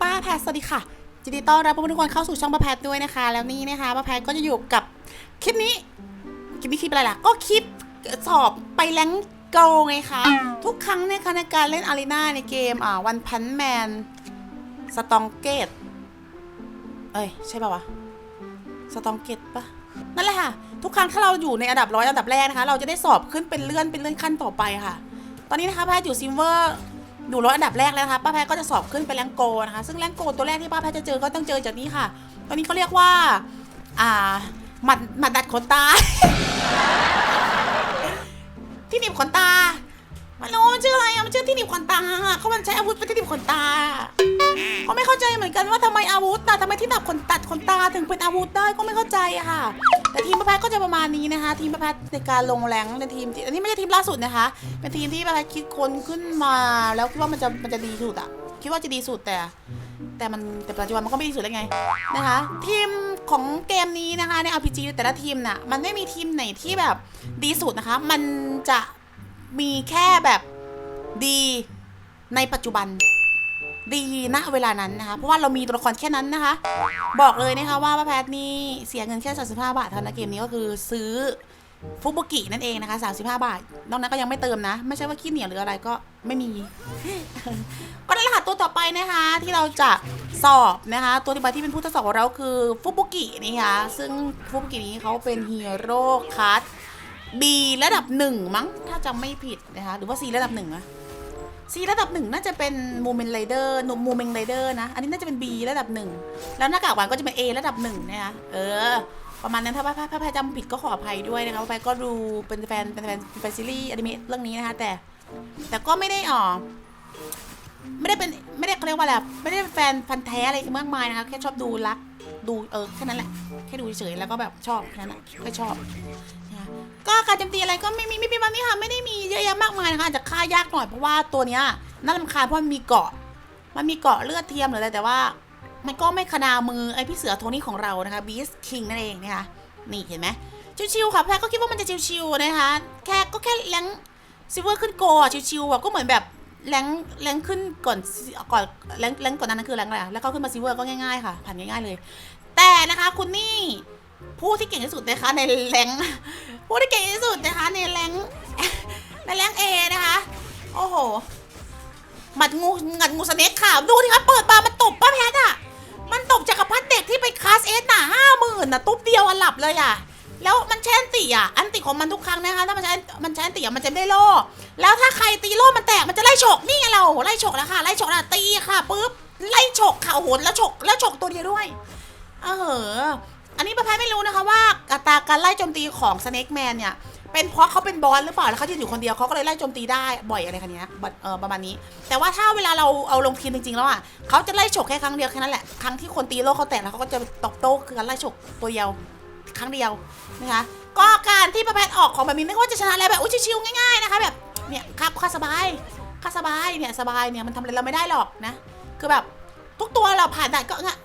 ป้าแพทสวัสดีค่ะยินดีต้อนรับทุกคนเข้าสู่ช่องป้าแพทด้วยนะคะ แล้วนี่นะคะป้าแพทก็จะอยู่กับคลิปนี้คลิปนี้คลิปอะไรล่ะ ก็คลิปสอบไปแรงโกไงคะทุกครั้งนะคะในการเล่นอารีนาในเกมอ่าวันพันแมนสตองเกตเอ้ยใช่ป่าวะสตองเกตปะนั่นแหละค่ะ ทุกครั้งถ้าเราอยู่ในอันดับร้อยอันดับแรกนะคะ เราจะได้สอบขึ้นเป็นเลื่อนเป็นเลื่อนขั้นต่อไปค่ะ ตอนนี้นะคะป้าแพทอยู่ซิมเวอร์ อยู่รถอันดับแรกแล้วนะคะป้าแพทก็จะสอบขึ้นไปแรงโกนะคะ ซึ่งแรงโกตัวแรกที่ป้าแพทจะเจอก็ต้องเจอจากนี้ค่ะ ตอนนี้เขาเรียกว่า อ่า หมัดหมัดดัดขนตา ที่หนีบขนตาไม่รู้มันชื่ออะไรอะมันชื่อที่หนีบขนตาเขามันใช้อาวุธเป็นที่หนีบขนตา ก็ไม่เข้าใจเหมือนกันว่าทำไมอาวุธแต่ทำไมที่ตัดขนตัดขนตาถึงเป็นอาวุธได้ก็ไม่เข้าใจอะค่ะ แต่ทีมประแพทก็จะประมาณนี้นะคะ ทีมประแพทในการลงแรงในทีมที่อันนี้ไม่ใช่ทีมล่าสุดนะคะ เป็นทีมที่ประแพทคิดค้นขึ้นมาแล้วคิดว่ามันจะมันจะดีสุดอะคิดว่าจะดีสุดแต่แต่มันแต่ปัจจุบันมันก็ไม่ดีสุดแล้วไงนะคะ ทีมของเกมนี้นะคะใน RPG แต่ละทีมน่ะมันไม่มีทีมไหนที่แบบดีสุดนะคะ มันจะมีแค่แบบดีในปัจจุบัน ดีณเวลานั้นนะคะ เพราะว่าเรามีตัวละครแค่นั้นนะคะ บอกเลยนะคะว่าป้าแพทนี่เสียเงินแค่35บาทเท่านั้นเกมนี้ก็คือซื้อฟุบุกินั่นเองนะคะ35 บาท นอกนั้นก็ยังไม่เติมนะ ไม่ใช่ว่าขี้เหนียวหรืออะไรก็ไม่มี ก็นั่นหละค่ะตัวต่อไปนะคะ ที่เราจะสอบนะคะ ตัวที่ไปที่เป็นผู้ทดสอบของเราคือฟุบุกินะคะซึ่งฟุบุกินี้เขาเป็นฮีโร่คัส B ระดับหนึ่งมั้ง ถ้าจำไม่ผิดนะคะ หรือว่า C ระดับหนึ่งอะ C ระดับหนึ่งน่าจะเป็นมูเมนไรเดอร์มูเมนไรเดอร์นะ อันนี้น่าจะเป็น B ระดับหนึ่งแล้วหน้ากากหวานก็จะเป็น A ระดับหนึ่งนะคะเออ ประมาณนั้นถ้าถ้าถ้าแพรจำผิดก็ขออภัยด้วยนะคะพราะแพรก็ดูเป็นแฟนเป็นแฟนเป็นแฟนซีรีส์อนิเมะเรื่องนี้นะคะแต่ แต่ก็ไม่ได้อ๋อไม่ได้เป็นไม่ได้เขาเรียกว่าอะไรไม่ได้เป็นแฟนพันธ์แท้อะไรมากมายนะคะแค่ชอบดูรักดูเออแค่นั้นแหละแค่ดูเฉยแล้วก็แบบชอบแค่นั้นแหละแค่ชอบ การโจมตีอะไรก็ไม่มีไม่มีวันนี้ค่ะไม่ได้มีเยอะแยะมากมายนะคะอาจจะฆ่ายากหน่อยเพราะว่าตัวเนี้ยน่ารำคาญเพราะมันมีเกาะ มันมีเกาะเลือดเทียมหรืออะไรแต่ว่า มันก็ไม่ขนามือไอพี่เสือโทนี่ของเรานะคะบีสคิงนั่นเองนะคะนี่เห็นไหมชิวๆค่ะแพรก็คิดว่ามันจะชิวๆนะคะแค่ก็แค่แรงซิเวอร์ขึ้นโกอะชิวๆอะก็เหมือนแบบแรงแรงขึ้นก่อนก่อนแรงแรงก่อนนั้นคือแรงอะไรแล้วก็ขึ้นมาซิเวอร์ก็ง่ายๆค่ะผ่านง่ายๆเลย แต่นะคะคุณนี่ ผู้ที่เก่งที่สุดนะคะในแรงผู้ที่เก่งที่สุดนะคะในแรงในแรงเอนะคะโอ้โหหมัดงูหมัดงูสเน็กค่ะดูดิครับเปิดมามันตบป้าแพทอะมันตบจักรพรรดิเด็กที่ไปคลาสเอสน่ะห้าหมื่นน่ะตุ๊บเดียวอะหลับเลยอะแล้วมันใช้อันติอะ อันติของมันทุกครั้งนะคะถ้ามันใช้มันใช้อันติอะมันจะไม่ได้โล่แล้วถ้าใครตีโล่มันแตกมันจะไล่ฉกนี่ไงเราไล่ฉกแล้วค่ะไล่ฉกแล้วตีค่ะปุ๊บไล่ฉกค่ะโอ้โหแล้วฉกแล้วฉกตัวเดียวด้วย เออ อันนี้ป้าแพทไม่รู้นะคะว่าอัตราการไล่โจมตีของสเน็กแมนเนี่ย เป็นเพราะเขาเป็นบอสหรือเปล่าแล้วเขายืนอยู่คนเดียวเขาก็เลยไล่โจมตีได้บ่อยอะไรคันนี้ยเออประมาณนี้ แต่ว่าถ้าเวลาเราเอาลงทีมจริงๆแล้วอะเขาจะไล่ฉกแค่ครั้งเดียวแค่นั้นแหละครั้งที่คนตีโลกเขาแตกแล้วเขาก็จะตอบโต้คือการไล่ฉกตัวเดียวครั้งเดียวนะคะก็การที่ประแพทออกของแบบนี้ไม่ว่าจะชนะอะไรแบบอุ้ยชิวๆง่ายๆนะคะแบบเนี่ยครับค่าสบายค่าสบายเนี่ยสบายเนี่ยมันทำอะไรเราไม่ได้หรอกนะ คือแบบทุกตัวเราผ่านได้ก็งะ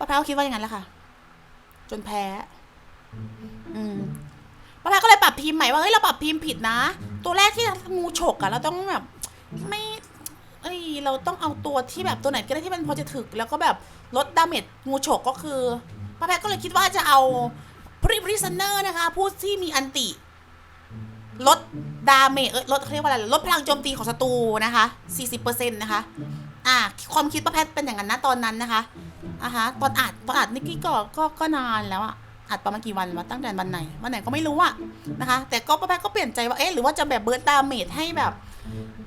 ป้าแพทย์ก็คิดว่าอย่างนั้นแหละค่ะ จนแพ้ อืมป้าแพรก็เลยปรับพิมพ์ใหม่ว่าเฮ้ยเราปรับพิมพ์ผิดนะ ตัวแรกที่งูฉกอะเราต้องแบบ ไม่เอ้ยเราต้องเอาตัวที่แบบตัวไหนก็ได้ที่มันพอจะถึก แล้วก็แบบลดดาเมจงูฉกก็คือป้าแพรก็เลยคิดว่าจะเอาพริบริซันเนอร์นะคะ ผู้ที่มีอันติลดดาเมจเอ้ยลดเขาเรียกว่าอะไรลดพลังโจมตีของศัตรูนะคะ 40%นะคะ อ่า ความคิดป้าแพทเป็นอย่างนั้นนะตอนนั้นนะคะ อะฮะตอนอัดตอนอัดนี่กี้ก็ก็ก็นานแล้วอะอัดประมาณกี่วันวะตั้งแต่วันไหนวันไหนก็ไม่รู้อะนะคะ แต่ก็ป้าแพทก็เปลี่ยนใจว่าเอ๊ะหรือว่าจะแบบเบิร์ดดาเมจให้แบบ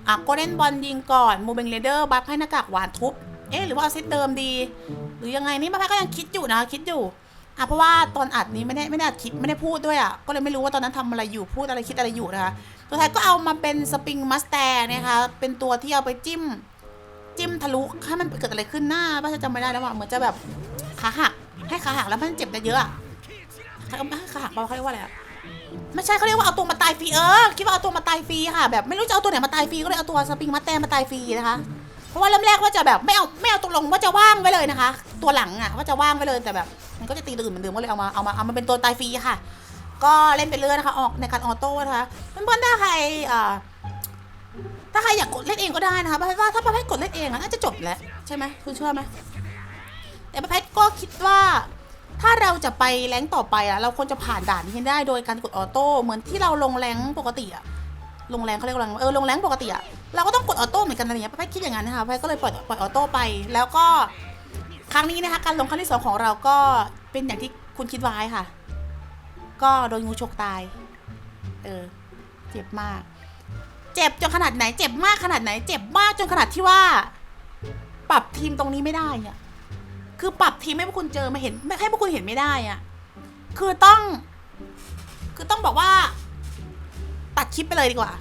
อะโกลเด้นบอลยิงก่อนมูเบงเรเดอร์บัฟให้หน้ากากหวานทุบเอ๊ะหรือว่าเอาเซตเดิมดี หรือยังไงนี่ป้าแพทก็ยังคิดอยู่นะคิดอยู่อะเพราะว่าตอนอัดนี้ไม่ได้ไม่ได้อัดคลิปไม่ได้พูดด้วยอะก็เลยไม่รู้ว่าตอนนั้นทำอะไรอยู่พูดอะไรคิดอะไรอยู่นะคะสุดท้ายก็เอามาเป็นสปริงมัสแตร์นะคะเป็นตัวที่เอาไปจิ้ม จิ้มทะลุให้มันเกิดอะไรขึ้นหน้าป้าจะจำไม่ได้แล้วว่าเหมือนจะแบบขาหักให้ขาหักแล้วมันเจ็บเยอะๆอะขาขาหักเปล่าเขาเรียกว่าอะไรอะไม่ใช่เขาเรียกว่าเอาตัวมาตายฟรีเออคิดว่าเอาตัวมาตายฟรีค่ะแบบไม่รู้จะเอาตัวไหนมาตายฟรีก็เลยเอาตัวสปริงมาแตนมาตายฟรีนะคะเพราะว่าเริ่มแรกว่าจะแบบไม่เอาไม่เอาตกลงว่าจะว่างไว้เลยนะคะ ตัวหลังอะว่าจะว่างไว้เลยแต่แบบ มันก็จะตีตื่นเหมือนเดิมก็เลยเอามาเอามาเอามาเป็นตัวตายฟรีค่ะ ก็เล่นไปเรื่อยนะคะออกในการออโต้นะคะเพื่อนๆถ้าใครอ่อ ถ้าใครอยากกดเล่นเองก็ได้นะคะป้าแพทว่าถ้าป้าแพทกดเล่นเองอะน่าจะจบแล้วใช่ไหมคุณเชื่อไหมแต่ป้าแพทก็คิดว่า ถ้าเราจะไปแรงต่อไปอะเราควรจะผ่านด่านนี้ได้โดยการกดออโต้เหมือนที่เราลงแรงปกติอะลงแรงเขาเรียกว่าเออลงแรงปกติอะเราก็ต้องกดออโต้เหมือนกันอะไรอย่างเงี้ยป้าแพทคิดอย่างนั้นนะคะป้าแพทก็เลยปล่อยปล่อยออโต้ไป แล้วก็ครั้งนี้นะคะการลงครั้งที่สองของเราก็เป็นอย่างที่คุณคิดไว้ค่ะ ก็โดนงูฉกตาย เออ เจ็บมาก เจ็บจนขนาดไหน เจ็บมากขนาดไหน เจ็บมากจนขนาดที่ว่า ปรับทีมตรงนี้ไม่ได้อะคือปรับทีมให้พวกคุณเจอมาเห็นไม่ให้พวกคุณเห็นไม่ได้อะคือต้อง คือต้องบอกว่า ตัดคลิปไปเลยดีกว่า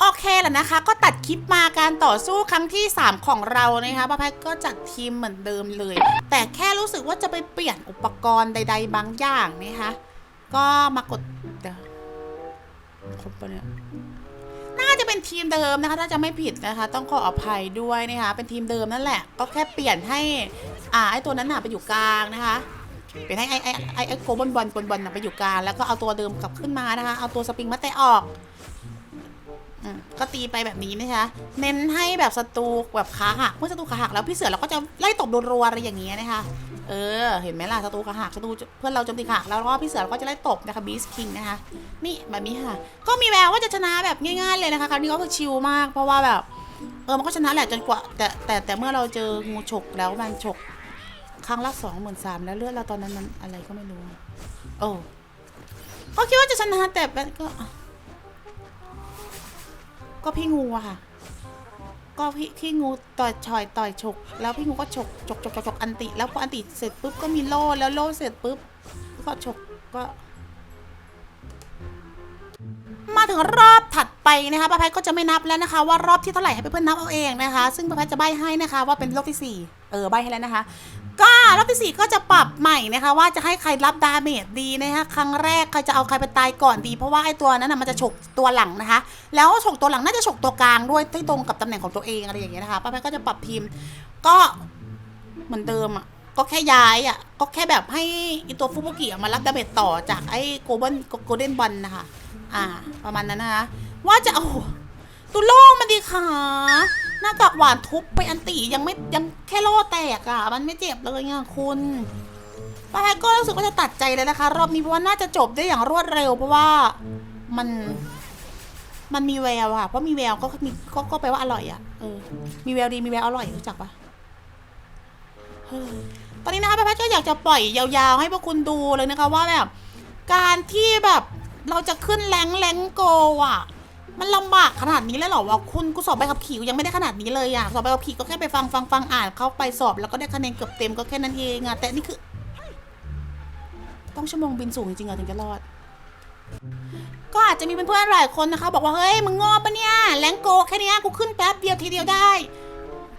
โอเคแหละนะคะ ก็ตัดคลิปมาการต่อสู้ครั้งที่ 3 ของเรานะคะป้าแพทก็จัดทีมเหมือนเดิมเลย แต่แค่รู้สึกว่าจะไปเปลี่ยนอุปกรณ์ใด ๆ บางอย่างนะคะก็มากดเดี๋ยว ครบปะเนี่ยน่าจะเป็นทีมเดิมนะคะ ถ้าจะไม่ผิดนะคะ ต้องขออภัยด้วยนะคะ เป็นทีมเดิมนั่นแหละ ก็แค่เปลี่ยนให้ อ่าไอตัวนั้นน่ะไปอยู่กลางนะคะเปลี่ยนให้ไอไอไอไอโกบอลบอลบอลบอลน่ะไปอยู่กลางแล้วก็เอาตัวเดิมกลับขึ้นมานะคะ เอาตัวสปริงมาเตะออกอืมก็ตีไปแบบนี้นะคะ เน้นให้แบบศัตรูแบบขาหักเมื่อศัตรูขาหักแล้วพี่เสือเราก็จะไล่ตบรัวๆอะไรอย่างเงี้ยนะคะ เออ เห็นไหมล่ะศัตรูขาหักศัตรูเพื่อนเราโจมตีขาหักแล้วก็พี่เสือเราก็จะไล่ตบนะคะบีสคิงนะคะ นี่แบบนี้ค่ะ ก็มีแววว่าจะชนะแบบง่ายๆเลยนะคะคราวนี้ก็คือชิลมาก เพราะว่าแบบเออมันก็ชนะแหละจนกว่า แต่แต่แต่เมื่อเราเจองูฉกแล้วมันฉกครั้งละสองหมื่นสามแล้วเลือดเราตอนนั้นมันอะไรก็ไม่รู้ โอ้ก็คิดว่าจะชนะแต่แบบก็ ก็พี่งูอะค่ะ ก็พี่พี่งูต่อยชอยต่อยฉกแล้วพี่งูก็ฉกฉกฉกฉกอันติ แล้วพออันติเสร็จปุ๊บก็มีโล่แล้วโล่เสร็จปุ๊บก็ฉกก็มาถึงรอบถัดไปนะคะป้าแพทก็จะไม่นับแล้วนะคะ ว่ารอบที่เท่าไหร่ให้เพื่อนๆนับเอาเองนะคะ ซึ่งป้าแพทจะใบให้นะคะ ว่าเป็นรอบที่สี่เออใบให้แล้วนะคะ ก็รอบที่สี่ก็จะปรับใหม่นะคะ ว่าจะให้ใครรับดาเมจดีนะคะครั้งแรกใครจะเอาใครไปตายก่อนดี เพราะว่าไอ้ตัวนั้นนะมันจะฉกตัวหลังนะคะ แล้วฉกตัวหลังน่าจะฉกตัวกลางด้วยที่ตรงกับตำแหน่งของตัวเองอะไรอย่างเงี้ยนะคะป้าแพทย์ก็จะปรับทีมก็เหมือนเดิมอะก็แค่ย้ายอะก็แค่แบบให้อีตัวฟุบุกิอะมารับดาเมจต่อจากไอ้โกลบอลโกลเด้นบอลนะคะ อ่า ประมาณนั้นนะคะ ว่าจะเอาตุโล่มันดีค่ะ หน้ากากหวานทุบไปอันตียังไม่ยังแค่โล่แตกอะ่ะ มันไม่เจ็บเลยอะคุณป้าแพก็รู้สึกว่าจะตัดใจเลยนะคะ รอบนี้เพราะว่าน่าจะจบได้อย่างรวดเร็ว เพราะว่ามันมันมีแววอะเพราะมีแววก็มีก็ก็แปลว่าอร่อยอะเออมีแววดีมีแววอร่อยรู้จักปะเฮ้ยตอนนี้นะคะป้าแพทก็อยากจะปล่อยยาวๆ ให้พวกคุณดูเลยนะคะว่าแบบ การที่แบบเราจะขึ้นแรงแรงโกอะ มันลำบากขนาดนี้เลยเหรอวะคุณกูสอบใบขับขี่กูยังไม่ได้ขนาดนี้เลยอะสอบใบขับขี่ก็แค่ไปฟังฟังฟังอ่านเข้าไปสอบแล้วก็ได้คะแนนเกือบเต็มก็แค่นั้นเองอะแต่นี่คือ ต้องชั่วโมงบินสูงจริงๆอะถึงจะรอด ก็อาจจะมีเพื่อนๆหลายคนนะคะ บอกว่าเฮ้ยมึงงอปะเนี่ยแรงโกแค่เนี้ยกูขึ้นแป๊บเดียวทีเดียวได้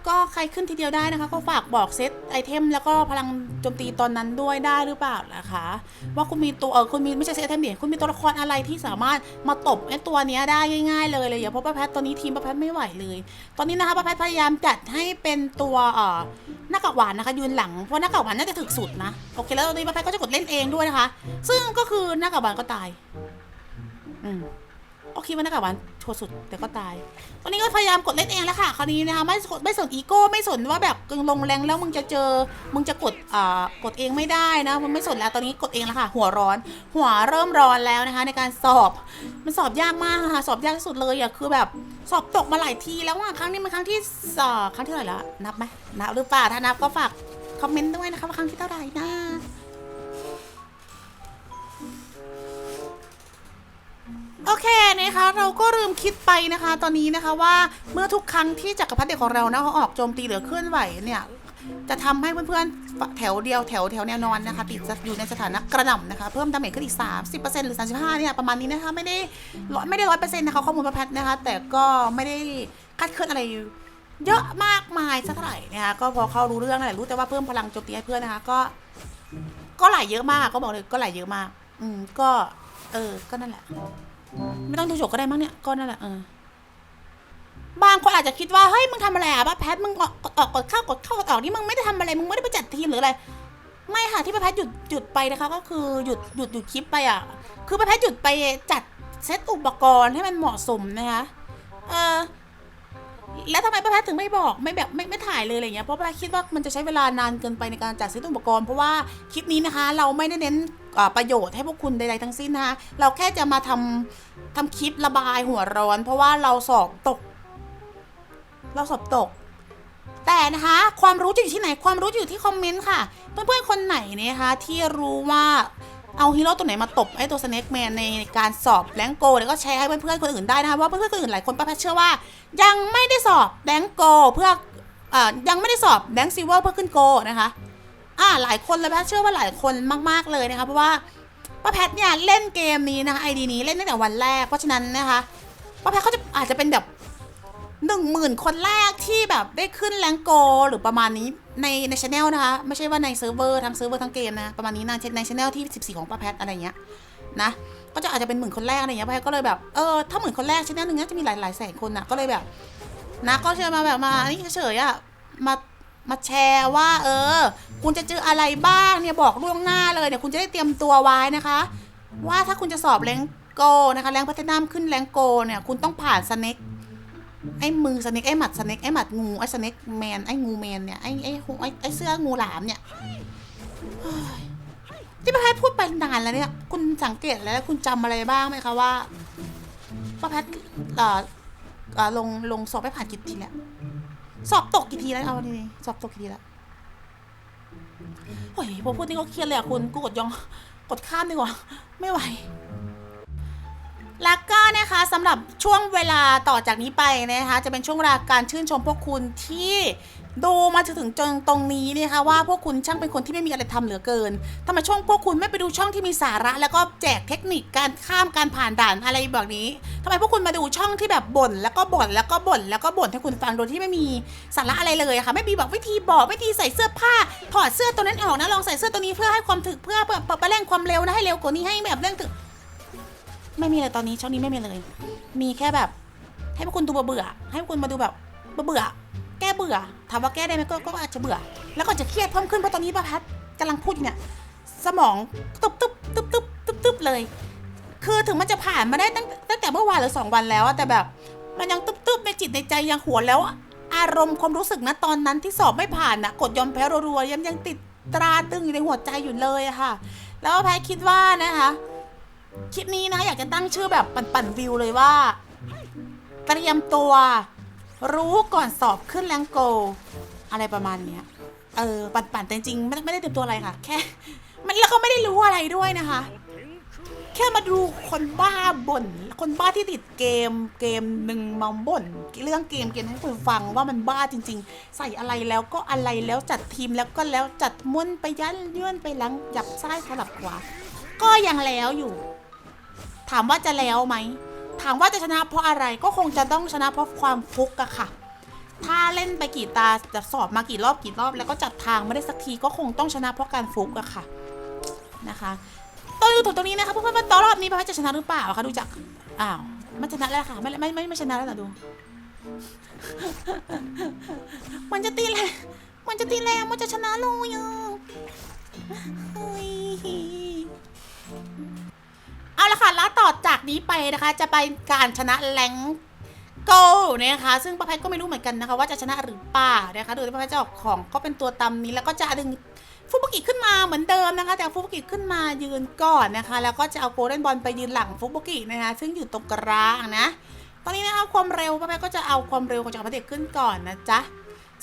ก็ใครขึ้นทีเดียวได้นะคะ ก็ฝากบอกเซตไอเทมแล้วก็พลังโจมตีตอนนั้นด้วยได้หรือเปล่านะคะ ว่าคุณมีตัวเออคุณมีไม่ใช่เซตไอเทมเดียคุณมีตัวละครอะไรที่สามารถมาตบไอตัวเนี้ยได้ง่ายๆเลยเลยอย่าเพราะป้าแพทตอนนี้ทีมป้าแพทไม่ไหวเลย ตอนนี้นะคะป้าแพทพยายามจัดให้เป็นตัวเอ่อหน้ากากหวานนะคะยืนหลังเพราะหน้ากากหวานน่าจะถึกสุดนะโอเคแล้วตอนนี้ป้าแพทก็จะกดเล่นเองด้วยนะคะ ซึ่งก็คือหน้ากากหวานก็ตาย อืม โอเคว่าน้ากากหวานชัวร์สุดแต่ก็ตาย ตอนนี้ก็พยายามกดเล่นเองแล้วค่ะ คราวนี้นะคะไม่สนไม่สนอีโก้ไม่สนว่าแบบกึ่งลงแรงแล้วมึงจะเจอ มึงจะกดอ่ากดเองไม่ได้นะมันไม่สนแล้วตอนนี้กดเองแล้วค่ะ หัวร้อน หัวเริ่มร้อนแล้วนะคะ ในการสอบมันสอบยากมากค่ะ สอบยากที่สุดเลยอะคือแบบสอบตกมาหลายทีแล้วอะครั้งนี้มันครั้งที่สอครั้งที่เท่าไหร่ละนับไหมนับหรือเปล่าถ้านับก็ฝากคอมเมนต์ด้วยนะคะว่าครั้งที่เท่าไหร่นะ โอเคนะคะเราก็ลืมคิดไปนะคะ ตอนนี้นะคะว่าเมื่อทุกครั้งที่จักรพรรดิเด็กของเรานะเขาออกโจมตีหรือเคลื่อนไหวเนี่ยจะทำให้เพื่อนๆแถวเดียวแถวแถวแนวนอนนะคะติดอยู่ในสถานะกระหน่ำนะคะเพิ่มดาเมจขึ้นอีก 30%หรือ 35เนี่ยประมาณนี้นะคะไม่ได้ร้อยไม่ได้ร้อยเปอร์เซ็นต์นะคะข้อมูลประพัดนะคะ แต่ก็ไม่ได้คาดเคลื่อนอะไรเยอะมากมายสักเท่าไหร่นะคะก็พอเขารู้เรื่องนั่นแหละรู้แต่ว่าเพิ่มพลังโจมตีให้เพื่อนนะคะ ก็ ก็หลายเยอะมากก็บอกเลยก็หลายเยอะมาก อืมก็ เออก็นั่นแหละ ไม่ต้องถูกฉกก็ได้มั้งเนี่ยก็นั่นแหละเออบางคนอาจจะคิดว่าเฮ้ยมึงทำอะไรอะป้าแพทมึงออกกดออกกดเข้ากดเข้ากดออกนี่มึงไม่ได้ทำอะไรมึงไม่ได้ไปจัดทีมหรืออะไร ไม่ค่ะที่ป้าแพทหยุดหยุดไปนะคะก็คือหยุดหยุดหยุดคลิปไปอะ คือป้าแพทหยุดไปจัดเซตอุปกรณ์ให้มันเหมาะสมนะคะเออ แล้วทำไมป้าแพทย์ถึงไม่บอกไม่แบบไม่ไม่ถ่ายเลยอะไรเงี้ยเพราะป้าแพทย์คิดว่ามันจะใช้เวลานานเกินไปในการจัดซื้ออุปกรณ์เพราะว่าคลิปนี้นะคะ เราไม่ได้เน้นอ่อประโยชน์ให้พวกคุณใดๆทั้งสิ้นนะคะเราแค่จะมาทำทำคลิประบายหัวร้อน เพราะว่าเราสอบตก เราสอบตก แต่นะคะ ความรู้จะอยู่ที่ไหนความรู้จะอยู่ที่คอมเมนต์ค่ะ เพื่อนๆคนไหนเนยนะคะที่รู้ว่า เอาฮีโร่ตัวไหนมาตบไอ้ตัวสแน็คแมนในการสอบแรงโก แล้วก็แชร์ให้เพื่อนๆคนอื่นได้นะคะว่าเพื่อนๆคนอื่นหลายคนป้าแพทเชื่อว่า ยังไม่ได้สอบแดงโก เพื่ออ่อยังไม่ได้สอบแดงซิเวอร์เพื่อขึ้นโกนะคะอ่าหลายคนเลยป้าแพทเชื่อว่าหลายคนมากๆเลยนะคะเพราะว่าป้าแพทเนี่ยเล่นเกมนี้นะคะไอดีนี้เล่นตั้งแต่วันแรกเพราะฉะนั้นนะคะป้าแพทเขาจะอาจจะเป็นแบบหนึ่งหมื่นคนแรกที่แบบได้ขึ้นแรงโกหรือประมาณนี้ ในในช anel นะคะ ไม่ใช่ว่าในเซิร์ฟเวอร์ทั้งเซิร์ฟเวอร์ทั้งเกมนะ ประมาณนี้นะในช anel ที่ 14 ของป้าแพทอะไรเงี้ยนะ ก็จะอาจจะเป็นหมื่นคนแรกอะไรเงี้ยไปก็เลยแบบ เออ ถ้าหมื่นคนแรกชแนลหนึ่งน่าจะมีหลายหลายแสนคนนะก็เลยแบบ นะก็เชิญมาแบบมานี่เฉยๆอะมามาแชร์ว่า เออ คุณจะเจออะไรบ้างเนี่ยบอกล่วงหน้าเลยเนี่ยคุณจะได้เตรียมตัวไว้นะคะ ว่าถ้าคุณจะสอบแรงโกนะคะแรงพัฒนามขึ้นแรงโกเนี่ยคุณต้องผ่านสเน็ก ไอ้มือสเน็กไอ้หมัดสเน็กไอ้หมัดงูไอ้สเน็กแมนไอ้งูแมนเนี่ยไอ้ไอ้ไอ้ไอ้เสื้องูหลามเนี่ยที่ป้าแพทย์พูดไปนานแล้วเนี่ย คุณสังเกตแล้วคุณจำอะไรบ้างไหมคะว่าป้าแพทย์เอ่อเอ่อลงลงสอบไปผ่านกี่ทีแล้วสอบตกกี่ทีแล้วเอาดีสอบตกกี่ทีแล้วโอ้ยพอพูดนี่ก็เครียดเลยอะคุณกูกดยองกดข้ามดีกว่า ไม่ไหว แล้วก็นะคะสำหรับช่วงเวลาต่อจากนี้ไปนะคะ จะเป็นช่วงเวลาการชื่นชมพวกคุณที่ดูมาถึงจนตรงนี้นะคะว่าพวกคุณช่างเป็นคนที่ไม่มีอะไรทำเหลือเกินทำไมช่องพวกคุณไม่ไปดูช่องที่มีสาระ แล้วก็แจกเทคนิคการข้ามการผ่านด่านอะไรแบบนี้ทำไมพวกคุณมาดูช่องที่แบบบ่นแล้วก็บ่นแล้วก็บ่นแล้วก็บ่นให้คุณฟังโดยที่ไม่มีสาระอะไรเลยะค่ะ ไม่มีบอกวิธีบอกวิธีใส่เสื้อผ้าถอดเสื้อตัวนั้นออกนะลองใส่เสื้อตัวนี้เพื่อให้ความถึกเพื่อเพื่อเพื่อเร่งความเร็วนะให้เร็วกว่านี้ให้แบบเร่งถึก ไม่มีเลยตอนนี้ช่องนี้ไม่มีเลย มีแค่แบบ ให้พวกคุณดูเบื่อให้พวกคุณมาดูแบบเบื่อแก้เบื่อถามว่าแก้ได้ไหมก็ก็อาจจะเบื่อ แล้วก็จะเครียดเพิ่มขึ้นเพราะตอนนี้ป้าแพทกำลังพูดอยู่เนี่ย สมองตุบตุบตุบตุบตุบตุบเลย คือถึงมันจะผ่านมาได้ตั้งตั้งแต่เมื่อวานหรือสองวันแล้วแต่แบบมันยังตุบตุบในจิตในใจยังหัวแล้ว อารมณ์ความรู้สึกนะตอนนั้นที่สอบไม่ผ่านนะกดยอมแพ้รัวๆยังยังติดตราตึงอยู่ในหัวใจอยู่เลยอะค่ะ แล้วแพทคิดว่านะคะ คลิปนี้นะ อยากจะตั้งชื่อแบบปั่นๆวิวเลยว่า เตรียมตัว รู้ก่อนสอบขึ้นแรงโก อะไรประมาณเนี้ย เออ ปั่นๆแต่จริงๆไม่ไม่ได้เตรียมตัวอะไรค่ะ แค่ มันแล้วก็ไม่ได้รู้อะไรด้วยนะคะ แค่มาดูคนบ้าบ่น คนบ้าที่ติดเกมเกมหนึ่งมาบ่น เรื่องเกมเกมให้คุณฟังว่ามันบ้าจริง ๆ ใส่อะไรแล้วก็อะไรแล้วจัดทีมแล้วก็แล้วจัดม้วนไปยันยื่นไปหลังจับซ้ายสลับขวาก็ยังแล้วอยู่ ถามว่าจะแล้วไหม ถามว่าจะชนะเพราะอะไรก็คงจะต้องชนะเพราะความฟุกอะค่ะ ถ้าเล่นไปกี่ตาจะสอบมากี่รอบกี่รอบ แล้วก็จัดทางไม่ได้สักทีก็คงต้องชนะเพราะการฟุกอะค่ะนะคะต้องดูถึงตรงนี้นะคะเพื่อนๆว่าตอนรอบนี้พ่อจะชนะหรือเปล่าคะดูจากอ้าวมันชนะแล้วค่ะไม่ไม่ไม่ไม่ชนะแล้วเหรอดู มันจะตีแรงมันจะตีแรงมันจะชนะเลยอะ ละค่ะ แล้วต่อจากนี้ไปนะคะ จะไปการชนะแรงโกนะคะ ซึ่งป้าแพทก็ไม่รู้เหมือนกันนะคะ ว่าจะชนะหรือเปล่านะคะโดยที่ป้าแพทจะออกของก็เป็นตัวตำนี้แล้วก็จะดึงฟุบุกิขึ้นมาเหมือนเดิมนะคะ แต่ฟุบุกิขึ้นมายืนก่อนนะคะ แล้วก็จะเอาโกลเด้นบอลไปยืนหลังฟุบุกินะคะ ซึ่งอยู่ตรงกลางนะ ตอนนี้นะคะความเร็วป้าแพทก็จะเอาความเร็วของจักรพรรดิขึ้นก่อนนะจ๊ะ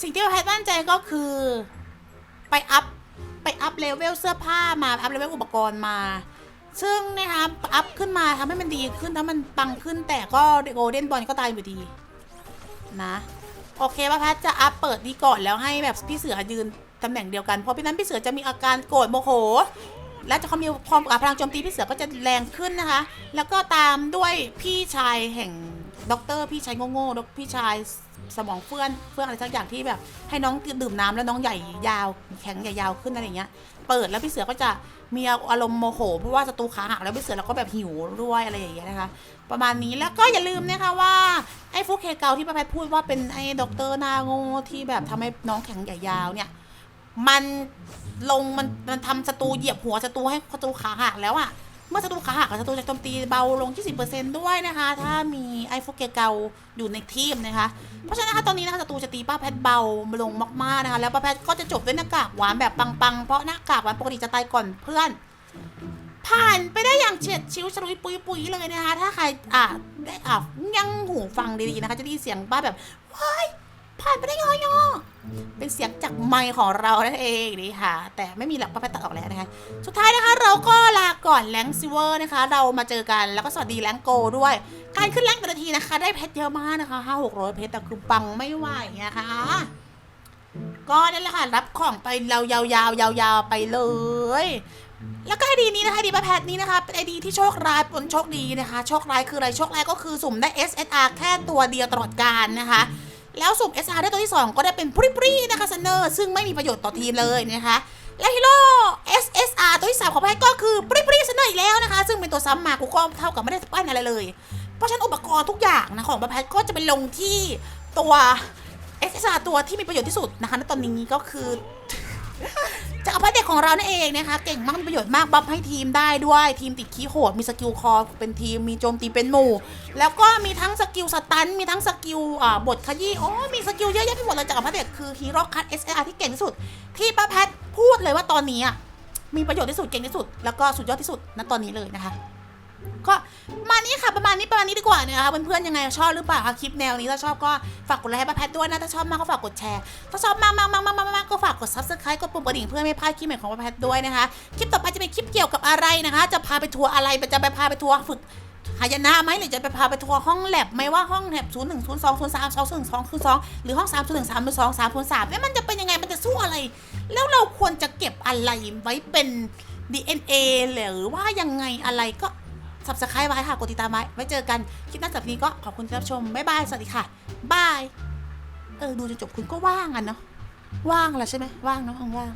สิ่งที่ป้าแพทตั้งใจก็คือ ไปอัพไปอัพเลเวลเสื้อผ้ามาอัพเลเวลอุปกรณ์มา ซึ่งนะคะอัพขึ้นมาทำให้มันดีขึ้นถ้ามันปังขึ้นแต่ก็โกลเด้นบอลก็ตายอยู่ดีนะโอเคป้าแพทจะอัพเปิดดีก่อนแล้วให้แบบพี่เสือยืนตำแหน่งเดียวกันเพราะพี่นั้นพี่เสือจะมีอาการโกรธโมโห และจะเขามีความพลังโจมตีพี่เสือก็จะแรงขึ้นนะคะ แล้วก็ตามด้วยพี่ชายแห่งด็อกเตอร์พี่ชายโง่ๆด็อกพี่ชาย สมองเฟื่อนเฟื่อนอะไรสักอย่างที่แบบ ให้น้องดื่มน้ำแล้วน้องใหญ่ยาวแข็งใหญ่ยาวขึ้นอะไรอย่างเงี้ย เปิดแล้วพี่เสือก็จะมีอารมณ์โมโห เพราะว่าศัตรูขาหักแล้วพี่เสือเราก็แบบหิวด้วยอะไรอย่างเงี้ยนะคะ ประมาณนี้แล้วก็อย่าลืมนะคะว่าไอ้ฟุกเคเกาที่ป้าแพทพูดว่าเป็นไอ้ด็อกเตอร์นาโง่ที่แบบทำให้น้องแข็งใหญ่ยาวเนี่ยมันลงมันมันทำศัตรูเหยียบหัวศัตรูให้ศัตรูขาหักแล้วอะ เมื่อศัตรูขาหักศัตรูจะโจมตีเบาลง 20%ด้วยนะคะ ถ้ามีไอโฟเกเกาอยู่ในทีมนะคะ เพราะฉะนั้นนะคะตอนนี้นะคะศัตรูจะตีป้าแพทเบาลงมากๆนะคะ แล้วป้าแพทก็จะจบด้วยหน้ากากหวานแบบปังๆ เพราะหน้ากากหวานปกติจะตายก่อนเพื่อน ผ่านไปได้อย่างเฉียดชิวฉลุยปุยปุยเลยนะคะ ถ้าใครอะได้อะยังหูฟังดีๆนะคะ จะได้ยินเสียงป้าแบบว้าย ผ่านไปได้ยอยอเป็นเสียงจากไมค์ของเรานั่นเองนี่ค่ะ แต่ไม่มีหลักป้าแพทตัดออกแล้วนะคะ สุดท้ายนะคะเราก็ลาก่อนแรงซิเวอร์นะคะ เรามาเจอกันแล้วก็สวัสดีแรงโกด้วย การขึ้นแรงแต่ละทีนะคะ ได้เพชรเยอะมากนะคะห้าหกร้อยเพชรแต่คือปังไม่ไหวนะคะก็นั่นแหละค่ะรับของไปเรายาวๆยาวๆไปเลย แล้วก็ไอดีนี้นะคะไอดีประแพทนี้นะคะเป็นไอดีที่โชคร้ายปนโชคดีนะคะ โชคร้ายคืออะไรโชคร้ายก็คือสุ่มได้ SSR แค่ตัวเดียวตลอดการนะคะ แล้วสุ่ม SR ได้ตัวที่ 2 ก็ได้เป็นปริปรีนะคะซันเนอร์ซึ่งไม่มีประโยชน์ต่อทีมเลยนะคะและฮีโร่ SSR ตัวที่3ของแพทก็คือปริปรีซันเนอร์อีกแล้วนะคะ ซึ่งเป็นตัวซ้ำมากูก็เท่ากับไม่ได้ปั้นอะไรเลย เพราะฉะนั้นอุปกรณ์ทุกอย่างนะของแพทก็จะไปลงที่ตัว SSR ตัวที่มีประโยชน์ที่สุดนะคะในตอนนี้ก็คือ จากอพาร์ตเด็กของเรานั่นเองนะคะ เก่งมากมีประโยชน์มากบัฟให้ทีมได้ด้วยทีมติดขี้โหดมีสกิลคอเป็นทีมมีโจมตีเป็นหมู่ แล้วก็มีทั้งสกิลสตันมีทั้งสกิลอ่าบทขยี้โอ้มีสกิลเยอะแยะไปหมดเลยจากอพาร์ตเด็กคือฮีโร่คัท SR ที่เก่งที่สุด ที่ป้าแพทพูดเลยว่าตอนนี้อะมีประโยชน์ที่สุดเก่งที่สุด แล้วก็สุดยอดที่สุดณตอนนี้เลยนะคะก็ประมาณนี้ค่ะประมาณนี้ประมาณนี้ดีกว่านะคะเพื่อนๆยังไงชอบหรือเปล่าคลิปแนวนี้ถ้าชอบก็ฝากกดไลค์ให้ป้าแพทด้วยนะถ้าชอบมากก็ฝากกดแชร์ถ้าชอบมากมากมากมากมาก กด subscribe กดปุ่มกระดิ่งเพื่อไม่พลาดคลิปใหม่ของป้าแพทด้วยนะคะ คลิปต่อไปจะเป็นคลิปเกี่ยวกับอะไรนะคะ จะพาไปทัวร์อะไรจะไปพาไปทัวร์ฝึกหายนะไหมหรือจะไปพาไปทัวร์ห้องแลบไหมว่าห้องแลบศูนย์หนึ่งศูนย์สองศูนย์สามสองศูนย์สองคือสองหรือห้องสามศูนย์หนึ่งสามศูนย์สองสามศูนย์สามเนี่ยมันจะเป็นยังไงมันจะสู้อะไร แล้วเราควรจะเก็บอะไรไว้เป็น DNA หรือว่ายังไงอะไรก็สับสไครต์ไว้ค่ะกดติดตามไว้ไว้เจอกันคลิปหน้าสัปดาห์นี้ก็ขอบคุณที่รับชม บ๊ายบาย สวัสดีค่ะ บาย เออ ดูจนจบคุณก็ว่างอะเนาะ ว่างแล้วใช่ไหมว่างเนาะห้องว่าง